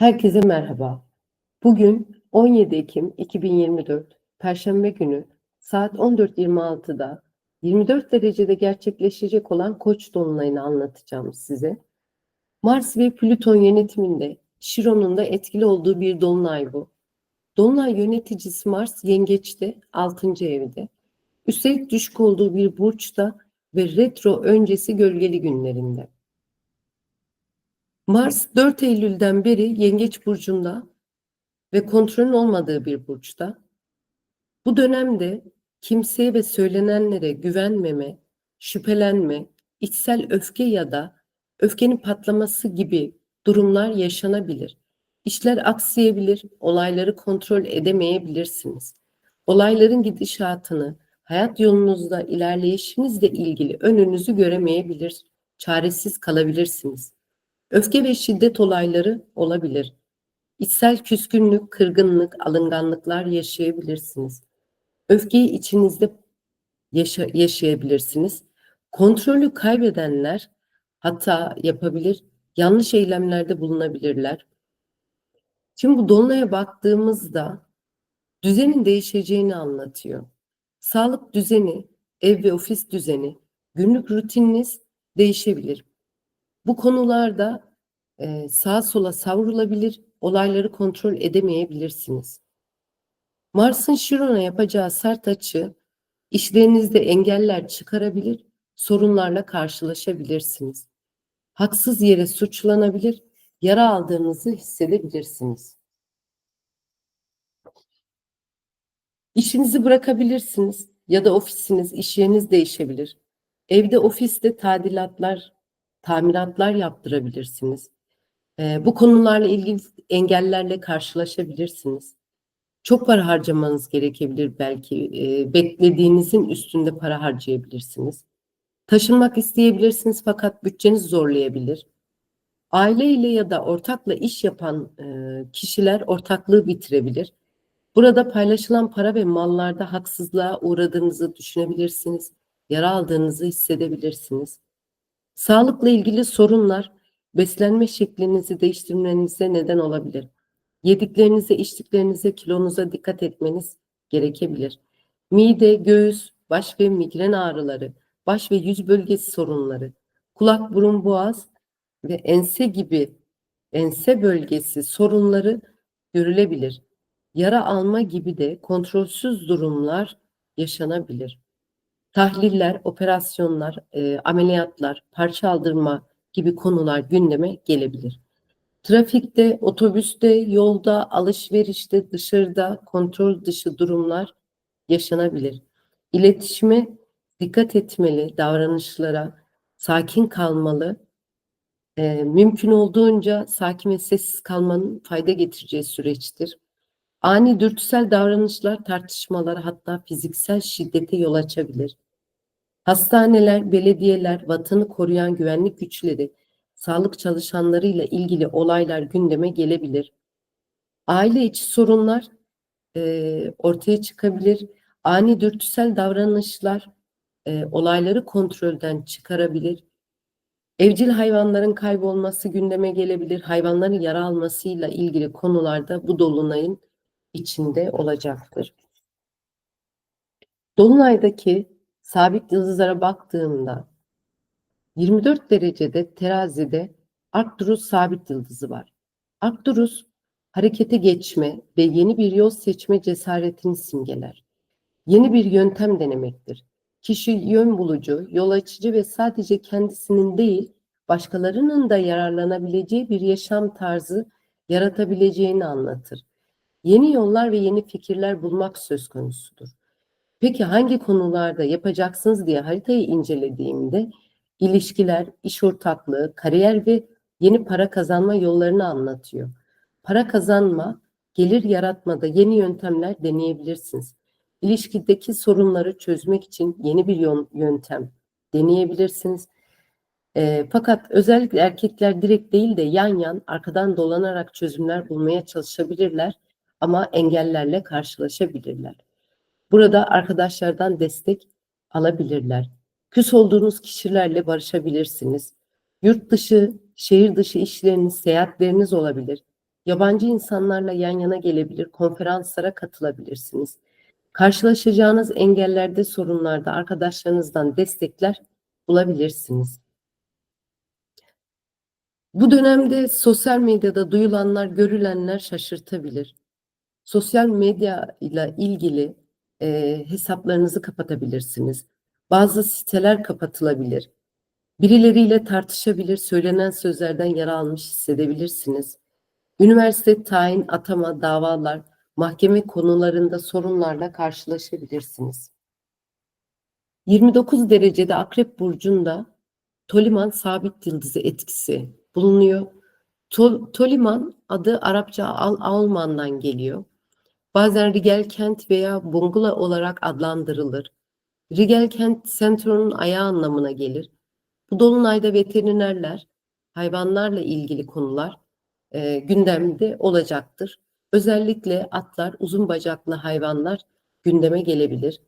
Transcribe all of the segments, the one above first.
Herkese merhaba. Bugün 17 Ekim 2024 Perşembe günü saat 14.26'da 24 derecede gerçekleşecek olan Koç dolunayını anlatacağım size. Mars ve Plüton yönetiminde Şiron'un da etkili olduğu bir dolunay bu. Dolunay yöneticisi Mars Yengeç'te 6. evde. Üstelik düşük olduğu bir burçta ve retro öncesi gölgeli günlerinde. Mars 4 Eylül'den beri Yengeç burcunda ve kontrolün olmadığı bir burçta. Bu dönemde kimseye ve söylenenlere güvenmeme, şüphelenme, içsel öfke ya da öfkenin patlaması gibi durumlar yaşanabilir. İşler aksayabilir, olayları kontrol edemeyebilirsiniz. Olayların gidişatını, hayat yolunuzda ilerleyişinizle ilgili önünüzü göremeyebilir, çaresiz kalabilirsiniz. Öfke ve şiddet olayları olabilir. İçsel küskünlük, kırgınlık, alınganlıklar yaşayabilirsiniz. Öfkeyi içinizde yaşa yaşayabilirsiniz. Kontrolü kaybedenler hata yapabilir, yanlış eylemlerde bulunabilirler. Şimdi bu dolunaya baktığımızda düzenin değişeceğini anlatıyor. Sağlık düzeni, ev ve ofis düzeni, günlük rutininiz değişebilir. Bu konularda e, sağa sola savrulabilir, olayları kontrol edemeyebilirsiniz. Mars'ın Şiron'a yapacağı sert açı işlerinizde engeller çıkarabilir, sorunlarla karşılaşabilirsiniz. Haksız yere suçlanabilir, yara aldığınızı hissedebilirsiniz. İşinizi bırakabilirsiniz ya da ofisiniz, iş yeriniz değişebilir. Evde ofiste tadilatlar, tamiratlar yaptırabilirsiniz. E, bu konularla ilgili engellerle karşılaşabilirsiniz. Çok para harcamanız gerekebilir belki. E, beklediğinizin üstünde para harcayabilirsiniz. Taşınmak isteyebilirsiniz fakat bütçeniz zorlayabilir. Aile ile ya da ortakla iş yapan e, kişiler ortaklığı bitirebilir. Burada paylaşılan para ve mallarda haksızlığa uğradığınızı düşünebilirsiniz. Yara aldığınızı hissedebilirsiniz. Sağlıkla ilgili sorunlar beslenme şeklinizi değiştirmenize neden olabilir. Yediklerinize, içtiklerinize, kilonuza dikkat etmeniz gerekebilir. Mide, göğüs, baş ve migren ağrıları, baş ve yüz bölgesi sorunları, kulak, burun, boğaz ve ense gibi ense bölgesi sorunları görülebilir. Yara alma gibi de kontrolsüz durumlar yaşanabilir tahliller, operasyonlar, e, ameliyatlar, parça aldırma gibi konular gündeme gelebilir. Trafikte, otobüste, yolda, alışverişte, dışarıda kontrol dışı durumlar yaşanabilir. İletişime dikkat etmeli, davranışlara sakin kalmalı. E, mümkün olduğunca sakin ve sessiz kalmanın fayda getireceği süreçtir. Ani dürtüsel davranışlar tartışmalara hatta fiziksel şiddete yol açabilir. Hastaneler, belediyeler, vatanı koruyan güvenlik güçleri, sağlık çalışanlarıyla ilgili olaylar gündeme gelebilir. Aile içi sorunlar e, ortaya çıkabilir. Ani dürtüsel davranışlar e, olayları kontrolden çıkarabilir. Evcil hayvanların kaybolması gündeme gelebilir. Hayvanların yara almasıyla ilgili konularda bu dolunayın içinde olacaktır. Dolunay'daki sabit yıldızlara baktığımda 24 derecede terazide Arcturus sabit yıldızı var. Arcturus harekete geçme ve yeni bir yol seçme cesaretini simgeler. Yeni bir yöntem denemektir. Kişi yön bulucu, yol açıcı ve sadece kendisinin değil, başkalarının da yararlanabileceği bir yaşam tarzı yaratabileceğini anlatır. Yeni yollar ve yeni fikirler bulmak söz konusudur. Peki hangi konularda yapacaksınız diye haritayı incelediğimde ilişkiler, iş ortaklığı, kariyer ve yeni para kazanma yollarını anlatıyor. Para kazanma, gelir yaratmada yeni yöntemler deneyebilirsiniz. İlişkideki sorunları çözmek için yeni bir yöntem deneyebilirsiniz. E, fakat özellikle erkekler direkt değil de yan yan arkadan dolanarak çözümler bulmaya çalışabilirler ama engellerle karşılaşabilirler. Burada arkadaşlardan destek alabilirler. Küs olduğunuz kişilerle barışabilirsiniz. Yurt dışı, şehir dışı işleriniz, seyahatleriniz olabilir. Yabancı insanlarla yan yana gelebilir, konferanslara katılabilirsiniz. Karşılaşacağınız engellerde, sorunlarda arkadaşlarınızdan destekler bulabilirsiniz. Bu dönemde sosyal medyada duyulanlar, görülenler şaşırtabilir. Sosyal medya ile ilgili e, hesaplarınızı kapatabilirsiniz. Bazı siteler kapatılabilir. Birileriyle tartışabilir, söylenen sözlerden yara almış hissedebilirsiniz. Üniversite tayin, atama, davalar, mahkeme konularında sorunlarla karşılaşabilirsiniz. 29 derecede Akrep Burcu'nda Toliman sabit yıldızı etkisi bulunuyor. Tol, Toliman adı Arapça Al Alman'dan geliyor. Bazen Rigel kent veya Bungula olarak adlandırılır. Rigel kent sentronun ayağı anlamına gelir. Bu dolunayda veterinerler, hayvanlarla ilgili konular e, gündemde olacaktır. Özellikle atlar, uzun bacaklı hayvanlar gündeme gelebilir.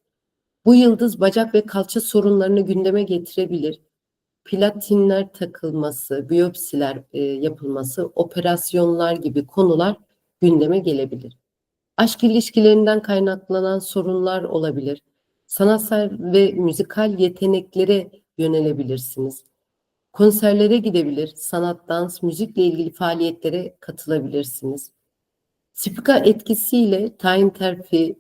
Bu yıldız bacak ve kalça sorunlarını gündeme getirebilir. Platinler takılması, biyopsiler e, yapılması, operasyonlar gibi konular gündeme gelebilir. Aşk ilişkilerinden kaynaklanan sorunlar olabilir. Sanatsal ve müzikal yeteneklere yönelebilirsiniz. Konserlere gidebilir, sanat, dans, müzikle ilgili faaliyetlere katılabilirsiniz. Spika etkisiyle tayin terfi,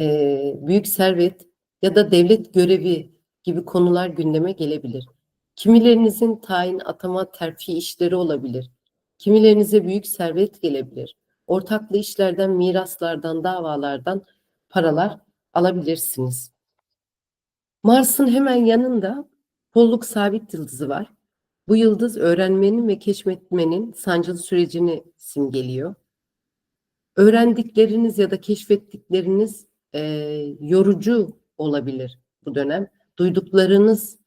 e, büyük servet ya da devlet görevi gibi konular gündeme gelebilir. Kimilerinizin tayin, atama, terfi işleri olabilir. Kimilerinize büyük servet gelebilir. Ortaklı işlerden, miraslardan, davalardan paralar alabilirsiniz. Mars'ın hemen yanında Polluk sabit yıldızı var. Bu yıldız öğrenmenin ve keşfetmenin sancılı sürecini simgeliyor. Öğrendikleriniz ya da keşfettikleriniz e, yorucu olabilir bu dönem. Duyduklarınız,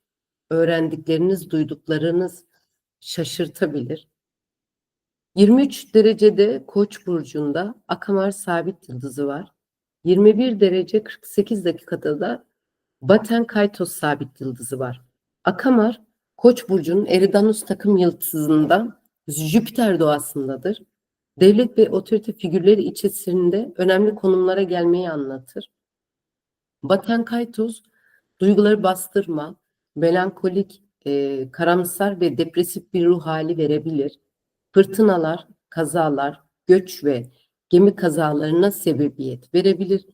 öğrendikleriniz, duyduklarınız şaşırtabilir. 23 derecede Koç burcunda Akamar sabit yıldızı var. 21 derece 48 dakikada da Baten Kaitos sabit yıldızı var. Akamar Koç burcunun Eridanus takım yıldızında Jüpiter doğasındadır. Devlet ve otorite figürleri içerisinde önemli konumlara gelmeyi anlatır. Baten Kaitos duyguları bastırma, melankolik, e, karamsar ve depresif bir ruh hali verebilir. Fırtınalar, kazalar, göç ve gemi kazalarına sebebiyet verebilir.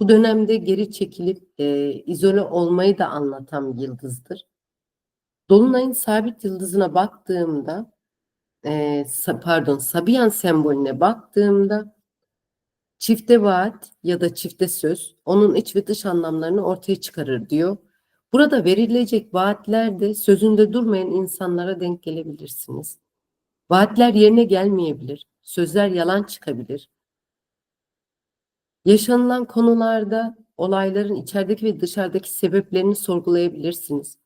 Bu dönemde geri çekilip e, izole olmayı da anlatan bir yıldızdır. Dolunay'ın sabit yıldızına baktığımda, e, pardon Sabiyan sembolüne baktığımda çifte vaat ya da çifte söz onun iç ve dış anlamlarını ortaya çıkarır diyor. Burada verilecek vaatlerde sözünde durmayan insanlara denk gelebilirsiniz. Vaatler yerine gelmeyebilir, sözler yalan çıkabilir. Yaşanılan konularda olayların içerideki ve dışarıdaki sebeplerini sorgulayabilirsiniz.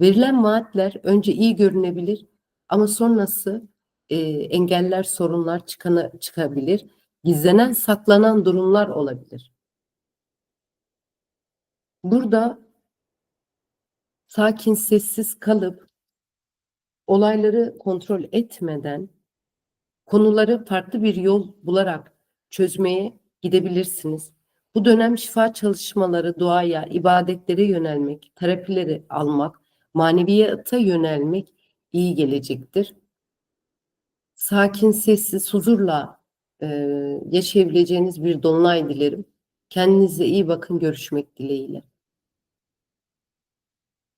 Verilen vaatler önce iyi görünebilir ama sonrası e, engeller, sorunlar çıkana, çıkabilir. Gizlenen, saklanan durumlar olabilir. Burada sakin, sessiz kalıp olayları kontrol etmeden konuları farklı bir yol bularak çözmeye gidebilirsiniz. Bu dönem şifa çalışmaları, duaya, ibadetlere yönelmek, terapileri almak, maneviyata yönelmek iyi gelecektir. Sakin, sessiz, huzurla e, yaşayabileceğiniz bir dolunay dilerim. Kendinize iyi bakın, görüşmek dileğiyle.